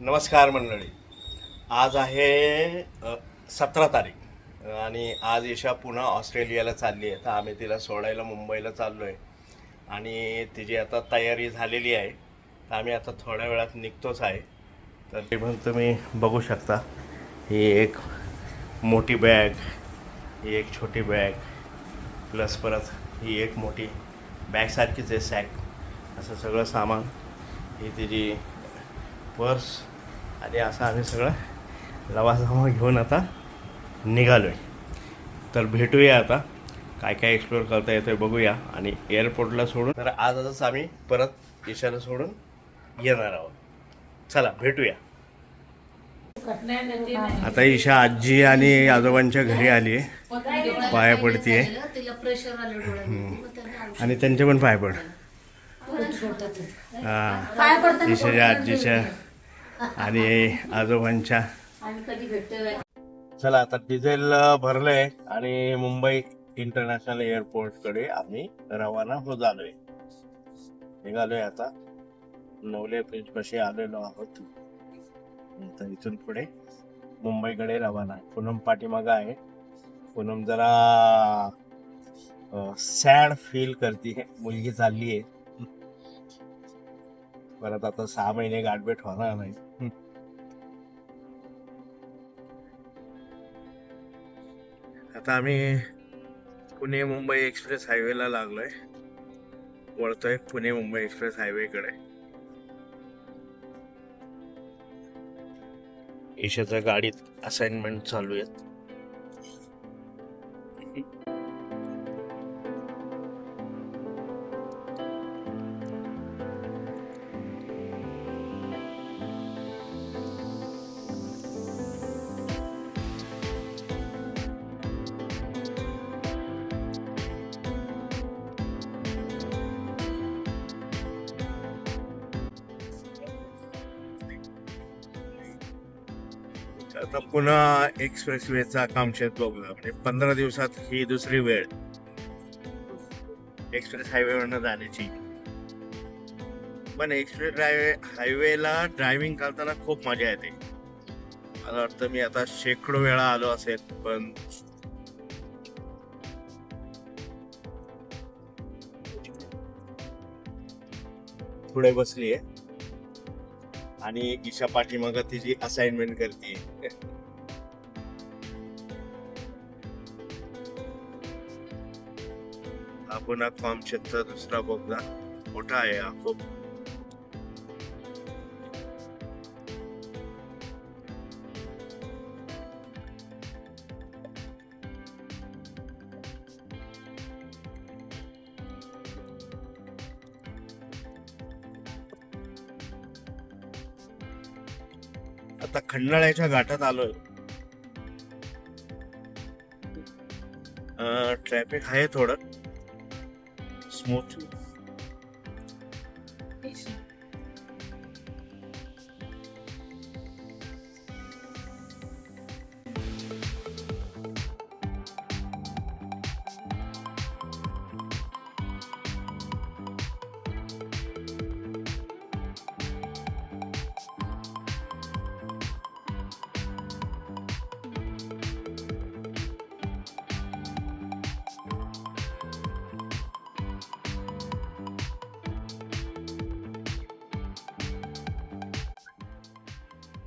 नमस्कार मंडळी. आज आहे सतरा तारीख. आणि आज ईशा पुन्हा ऑस्ट्रेलियाला चालली आहे. तर आम्ही तिला सोडायला मुंबईला चाललो आहे आणि तिची आता तयारी झालेली आहे. तर आम्ही आता थोड्या वेळात निघतोच आहे. तर ते पण तुम्ही बघू शकता. ही एक मोठी बॅग ही एक छोटी बॅग प्लस परत ही एक मोठी बॅगसारखीच आहे सॅक असं सगळं सामान ही तिची पर्स. आणि असं आम्ही सगळं लवाजमा घेऊन आता निघालो आहे तर भेटूया आता. काय काय एक्सप्लोअर करता येतोय बघूया. आणि एअरपोर्टला सोडून तर आजच आम्ही परत ईशाला सोडून येणार आहोत. चला भेटूया. आता ईशा आजी आणि आजोबांच्या घरी आली आहे पाया पडतीये. आणि त्यांचे पण पाय पड. हा. ईशाच्या आजीच्या आणि आजोबांच्या. आम्ही कधी भेटतोय? चला आता डिझेल भरलंय आणि मुंबई इंटरनॅशनल एअरपोर्टकडे आम्ही रवाना हो झालोय. निघालोय आता. नवले ब्रिज पाशी आलेलो आहोत. तर इथून पुढे मुंबईकडे रवाना. आहे पूनम पाठीमागं आहे. पूनम जरा सॅड फील करते मुलगी चालली आहे परत आता सहा महिने गाठभेट होणार नाही. आता आम्ही पुणे मुंबई एक्सप्रेस हायवेला लागलोय. वळतोय पुणे मुंबई एक्सप्रेस हायवेकडे. ईशाच्या गाडीत असाइनमेंट चालू आहेत. आता पुन्हा एक्सप्रेस वेचा कामशेत बघूया. म्हणजे पंधरा दिवसात ही दुसरी वेळ. एक्सप्रेस हायवेवरनं जाण्याची. पण एक्सप्रेस ड्रायवे हायवेला ड्रायव्हिंग करताना खूप मजा येते. मला वाटतं मी आता शेकडो वेळा आलो असेल पण पुढे बसली आहे आणि ईशा पाठीमाग तिची असाइनमेंट करते. हा फॉर्म क्षेत्र दुसरा बोगदा मोठा आहे हा खूप. आता खंडाळ्याच्या घाटात आलोय. ट्रॅफिक आहे थोडं. स्मूथ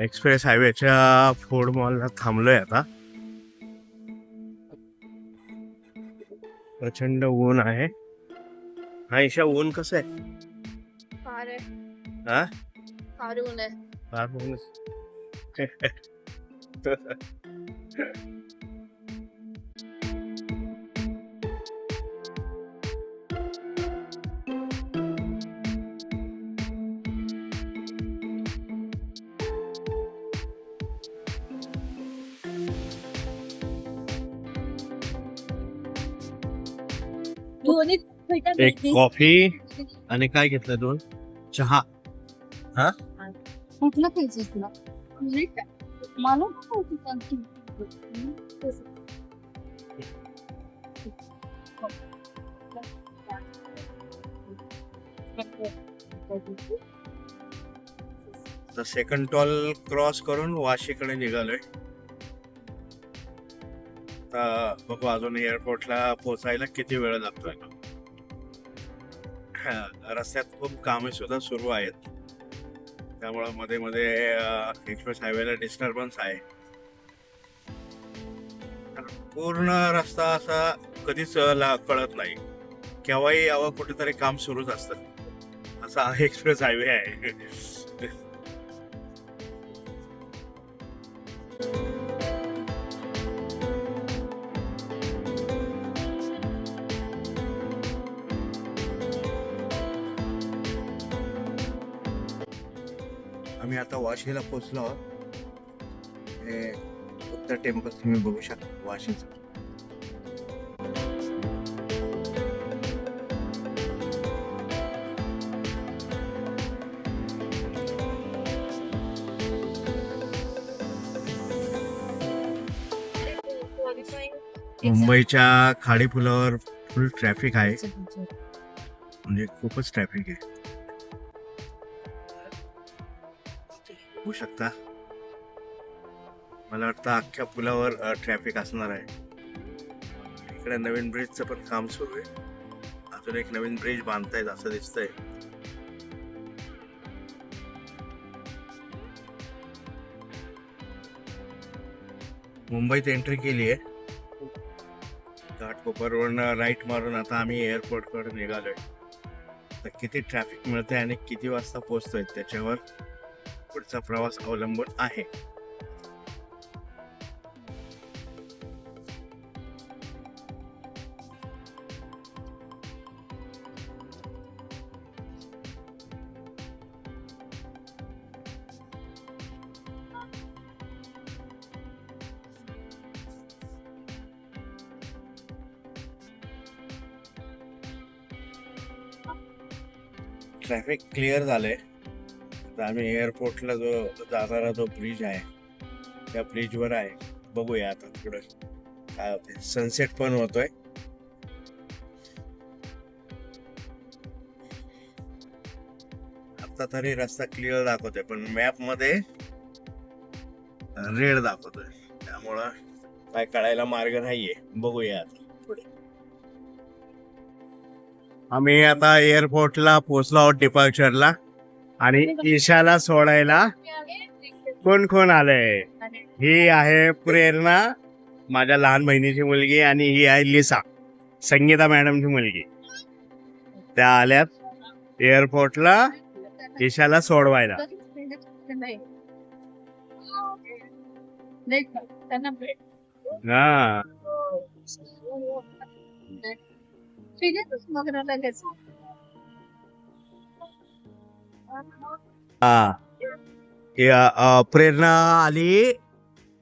एक्सप्रेस हायवेच्या फोर्ड मॉलला थांबलोय आता. प्रचंड ऊन आहे. हा ईशा ऊन कसं आहे? हा? फार ऊन आहे. फार ऊन एक कॉफी आणि काय घेतलं दोन? चहा. कुठलं खायचं तुला? मला सेकंड टॉल क्रॉस करून वाशीकडे निघालोय. आता बघू अजून एअरपोर्टला पोहोचायला किती वेळ लागतोय. रस्त्यात खूप कामे सुद्धा सुरू आहेत. त्यामुळे मध्ये मध्ये एक्सप्रेस हायवेला डिस्टर्बन्स आहे. पूर्ण रस्ता असा कधीच ला- कळत नाही. केव्हाही यावं कुठेतरी काम सुरूच असतं. असा एक्सप्रेस हायवे आहे. वाशीला पोहोचलो आहोत. हे बुद्ध टेम्पल तुम्ही बघू शकता वाशीचं मुंबईच्या खाडी पुलावर फुल ट्रॅफिक आहे म्हणजे खूपच ट्रॅफिक आहे. होऊ शकता. मला वाटतं अख्ख्या पुलावर ट्रॅफिक असणार आहे. इकडे नवीन ब्रिजचं पण काम सुरू आहे. अजून एक नवीन ब्रिज बांधतायत असं दिसतंय. मुंबईत एंट्री केली आहे घाटकोपरवरनं राईट मारून आता आम्ही एअरपोर्टकडे निघालोय. तर किती ट्रॅफिक मिळतंय आणि किती वाजता पोहोचतोय त्याच्यावर पुढचा प्रवास अवलंबून आहे. ट्रॅफिक क्लिअर झालंय. तर आम्ही एअरपोर्टला जो जाणारा जो ब्रिज आहे त्या ब्रिजवर आहे. बघूया आता पुढे काय होते सनसेट पण होतोय. आता तरी रस्ता क्लिअर दाखवतोय पण मॅपमध्ये रेड दाखवतोय. त्यामुळं काय कळायला मार्ग नाहीये. बघूया आता पुढे. आम्ही आता एअरपोर्टला पोहोचलो आहोत डिपार्चरला आणि ईशाला सोडायला कोण कोण आलंय? ही आहे प्रेरणा माझ्या लहान बहिणीची मुलगी आणि ही आहे लिसा संगीता मॅडमची मुलगी. त्या आल्यात एअरपोर्टला ईशाला सोडवायला. हा. हा हे, अ, प्रेरणा आली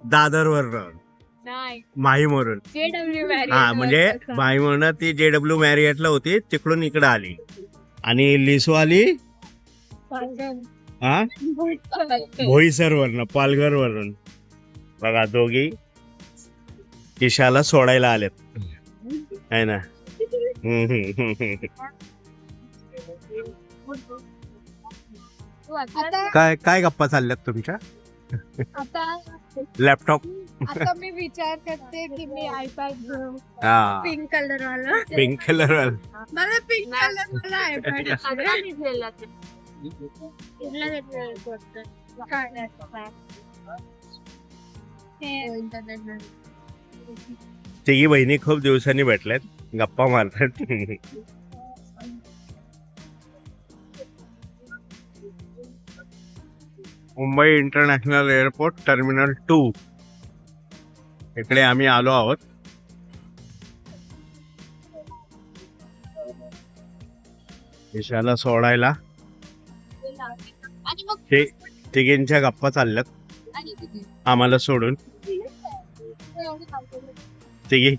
दादर नाही. माहीमवरून JW हा म्हणजे माहीमवरून ती जे डब्ल्यू मॅरियटला होती तिकडून इकडे आली. आणि लिसू आली? हा भोईसर वरन पालघर वरून बघा दोघी ईशाला सोडायला आलेत. आहे ना? हम्म, हम्म, हम्म, हम्म. आता काय काय गप्पा चालल्यात तुमच्या? आता लॅपटॉप आता मी विचार करते की मी आयपॅड घेऊ. हा. पिंक कलर वाला पिंक कलर मला पिंक कलर वाला आयपॅड तिघी बहिणी खूप दिवसांनी भेटल्यात. गप्पा मारतात. Mumbai international airport terminal two. इकडे आम्ही आलो आहोत. ईशाला सोडायला. ते तिघींच्या गप्पा चालल्यात. आम्हाला सोडून. तिघी.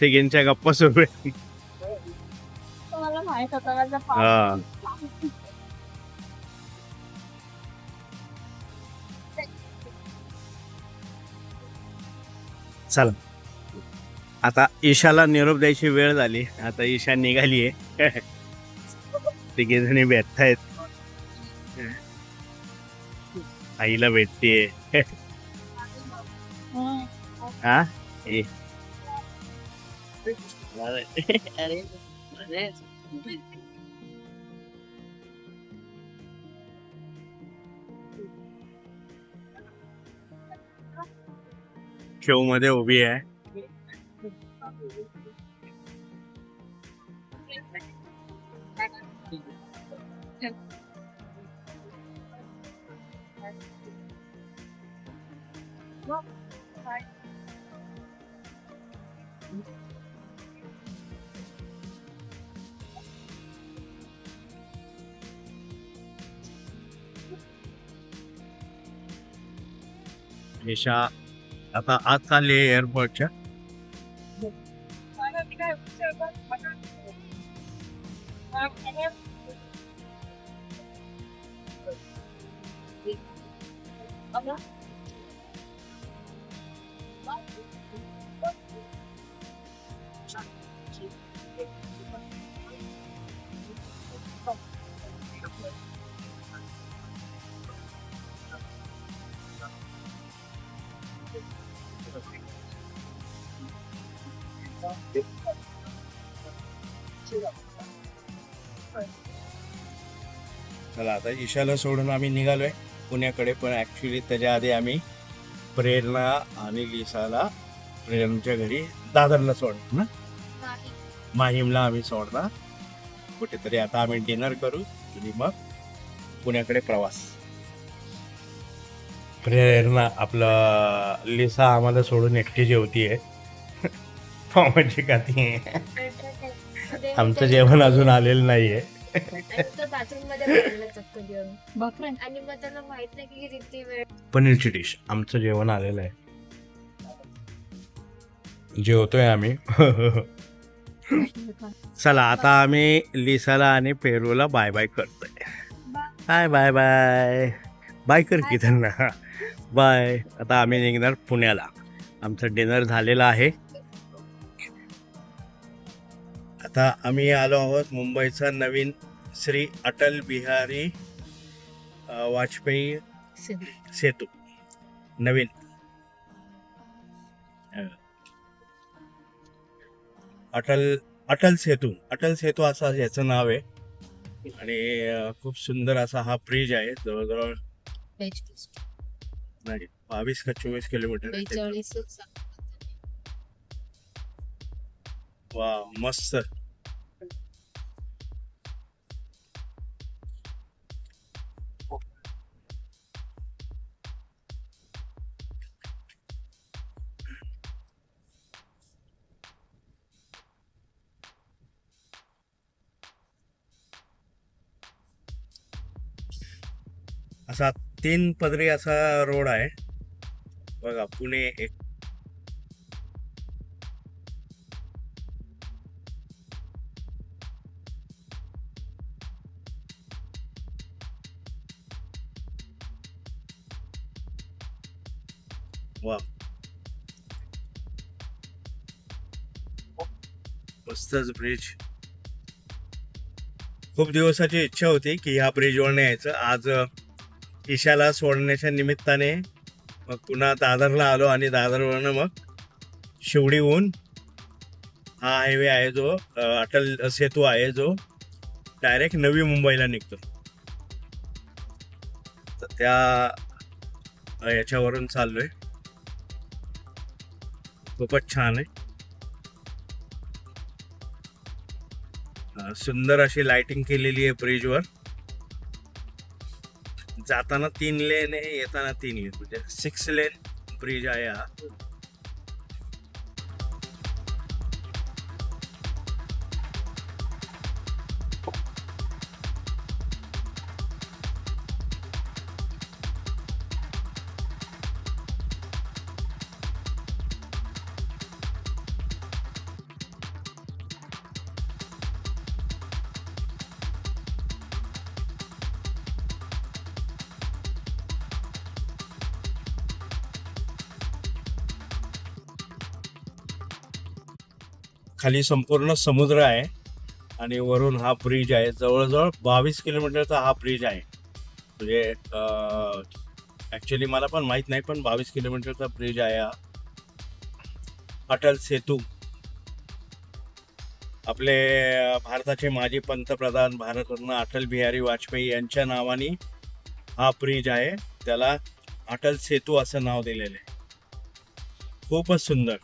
तिघींच्या गप्पा पाव हा. चला. आता ईशाला निरोप द्यायची वेळ झाली. आता ईशा निघाली आहे. तिघे जणी भेटतायत आईला भेटते हं. हा ए. अरे. क्यू मध्ये उभी आहे. निशा आता आज चालली एअरपोर्टच्या चला आता ईशाला सोडून आम्ही निघालोय पुण्याकडे पण ऍक्च्युली त्याच्या आधी आम्ही प्रेरणा आणि लिसाला प्रेरणच्या घरी दादरला सोडणार ना? माहीमला आम्ही सोडणार. कुठेतरी आता आम्ही डिनर करू आणि मग पुण्याकडे प्रवास. प्रेरणा आपलं लिसा आम्हाला सोडून एकटी जेवतीये पावाची खाती आमचं जेवण अजून आलेलं नाहीये. बाथरूममध्ये पडलं चक्क जेवण बापरे. आणि मग त्यांना माहीत नाही की किती वेळ. पनीरची डिश. आमचं जेवण आलेलं आहे. जेवतोय आम्ही. चला आता आम्ही लिसाला आणि पेरूला बाय बाय करतोय. बाय बाय बाय बाय कर की त्यांना. बाय आता आम्ही निघणार पुण्याला. आमचं डिनर झालेलं आहे. आता आम्ही आलो आहोत मुंबईचा नवीन श्री अटल बिहारी अ, वाजपेयी सेतू. नवीन. अ, अटल अटल सेतू. अटल सेतू असं याचं नाव आहे. आणि अ, खूप सुंदर असा हा ब्रिज आहे. जवळजवळ नाही बावीस का चोवीस किलोमीटर आहे. वा मस्त. असा तीन पदरी असा रोड आहे. बघा पुणे एक. वा. मस्तच ब्रिज खूप दिवसाची इच्छा होती की ह्या ब्रिजवर यायचं. आज ईशाला सोडण्याच्या निमित्ताने मग पुन्हा दादरला आलो आणि दादरवरनं मग शिवडीहून हा हायवे आहे जो अटल सेतू आहे जो डायरेक्ट नवी मुंबईला निघतो. तर त्या याच्यावरून चाललोय. खूपच छान आहे. सुंदर अशी लाइटिंग केलेली आहे ब्रिजवर जाताना तीन लेन आहे येताना तीन लेन. म्हणजे सिक्स लेन ब्रिज आहे हा. खाली संपूर्ण समुद्र आहे आणि वरून हा ब्रिज आहे. जवळजवळ बावीस किलोमीटरचा हा ब्रिज आहे. म्हणजे ॲक्च्युली मला पण माहीत नाही पण बावीस किलोमीटरचा ब्रिज आहे हा. अटल सेतू. आपले भारताचे माजी पंतप्रधान भारतरत्न अटल बिहारी वाजपेयी यांच्या नावाने हा ब्रिज आहे. त्याला अटल सेतू असं नाव दिलेलं आहे. खूपच सुंदर.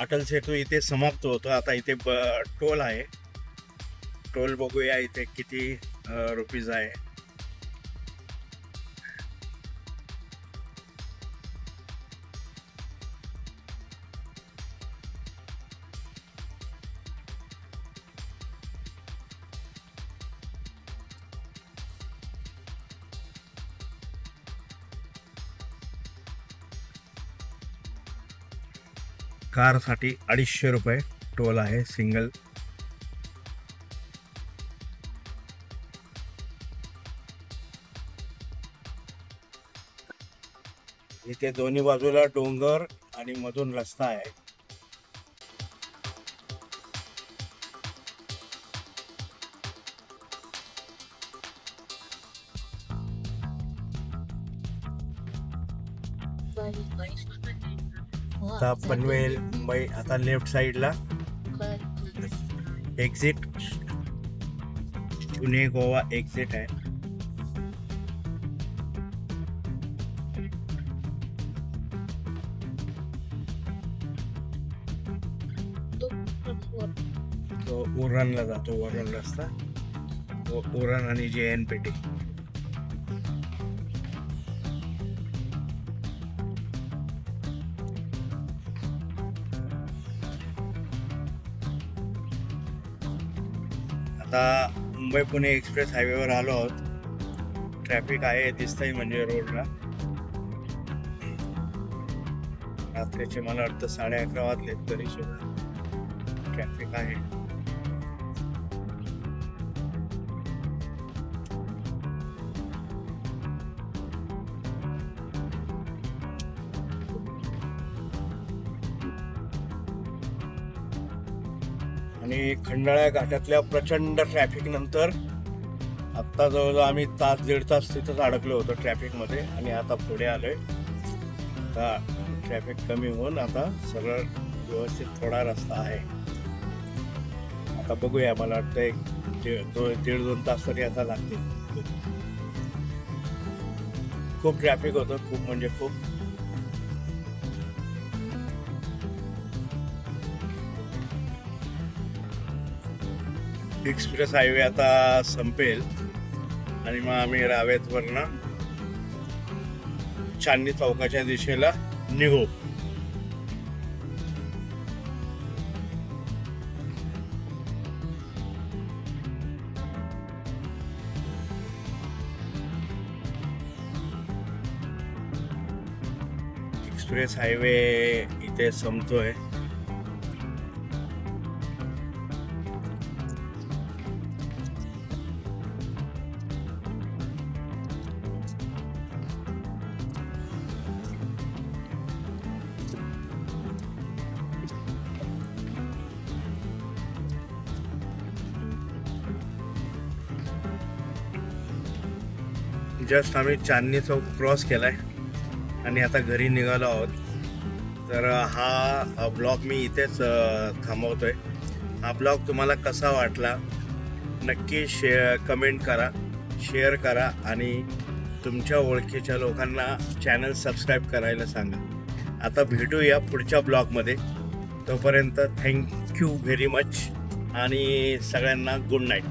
अटल सेतू इथे समाप्त होतो. आता इथे ब टोल आहे. टोल बघूया इथे किती रुपीज आहे. कारसाठी अडीचशे रुपये टोल आहे सिंगल इथे दोन्ही बाजूला डोंगर आणि मधून रस्ता आहे. आता पनवेल मुंबई आता लेफ्ट साईडला एक्झिट पुणे गोवा एक्झिट आहे. तो उरणला जातो वरण रस्ता. उरण आणि जे एन पेटी आता मुंबई पुणे एक्सप्रेस हायवेवर आलो आहोत. ट्रॅफिक आहे दिसतंय म्हणजे रोडला. रात्रीचे मला वाटतं साडे अकरा वाजलेत तरी सुद्धा. ट्रॅफिक आहे. आणि खंडाळा घाटातल्या प्रचंड ट्रॅफिक नंतर आत्ता जवळजवळ आम्ही तास दीड तास तिथंच अडकलो होतो ट्रॅफिकमध्ये आणि आता पुढे आलोय. आता ट्रॅफिक कमी होऊन आता सरळ व्यवस्थित थोडा रस्ता आहे. आता बघूया मला वाटतं एक दीड दीड दोन तास तरी आता लागतील. खूप ट्रॅफिक होतं खूप म्हणजे खूप एक्सप्रेस हायवे आता संपेल. आणि मग आम्ही रावेतवरनं चांदणी चौकाच्या दिशेला निघू. एक्सप्रेस हायवे इथे संपतोय. जस्ट आम्ही चांदणी चौक क्रॉस केला आहे आणि आता घरी निघालो आहोत. तर हा ब्लॉग मी इथेच थांबवतो आहे हा ब्लॉग तुम्हाला कसा वाटला? नक्की शे कमेंट करा शेअर करा आणि तुमच्या ओळखीच्या लोकांना चॅनल सबस्क्राईब करायला सांगा. आता भेटूया पुढच्या ब्लॉगमध्ये. तोपर्यंत थँक्यू व्हेरी मच आणि सगळ्यांना गुड नाईट.